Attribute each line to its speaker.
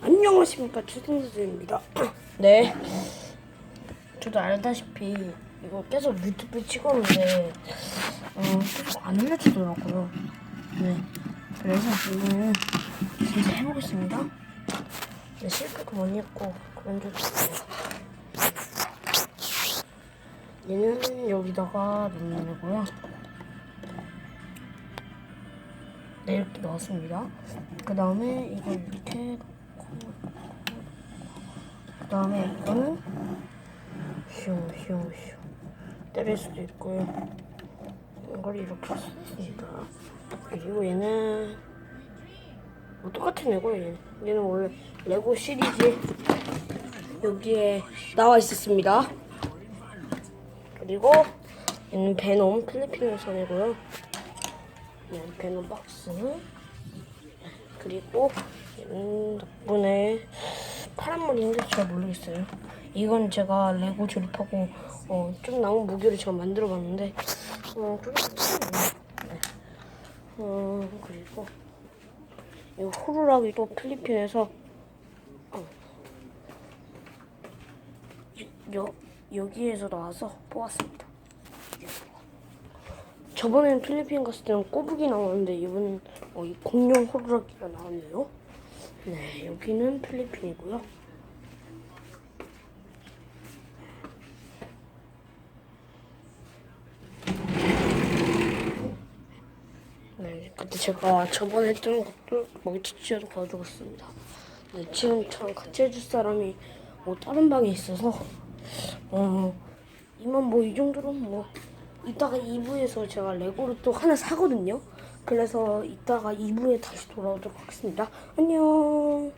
Speaker 1: 안녕하십니까 최승수입니다. 네. 저도 알다시피 이거 계속 유튜브에 찍었는데 어, 계속 안 알려주더라고요. 네. 그래서 오늘 진짜 해보겠습니다. 네, 실패도 많이 했고 그런 적이 있어요. 얘는 여기다가 넣는 거고요. 네, 이렇게 넣었습니다. 그 다음에 이걸 밑에 그 다음에 이거는 슝슝슝 때릴 수도 있고요. 이걸 이렇게 있습니다. 그리고 얘는 뭐 똑같은 레고예요. 얘는. 얘는 원래 레고 시리즈 여기에 나와 있었습니다. 그리고 얘는 베놈 필리핀에서이고요. 네, 베놈 박스. 그리고 얘는 덕분에 파란머리인데 잘 모르겠어요. 이건 제가 레고 조립하고 어, 좀 남은 무기를 제가 만들어봤는데 어, 좀 괜찮아요. 네. 어, 그리고 이 호루라기 또 필리핀에서 어, 여, 여기에서 나와서 뽑았습니다. 저번에는 필리핀 갔을 때는 꼬부기 나왔는데 이번엔 어, 이 공룡 호루라기가 나왔네요. 네, 여기는 필리핀이고요. 네, 그때 제가 저번에 했던 것도 멀티치어도 가져갔습니다. 네, 지금 저랑 같이 해줄 사람이 뭐 다른 방에 있어서 어 이만 뭐 이 정도로 뭐 이따가 2부에서 제가 레고를 또 하나 사거든요. 그래서 이따가 2부에 다시 돌아오도록 하겠습니다. 안녕.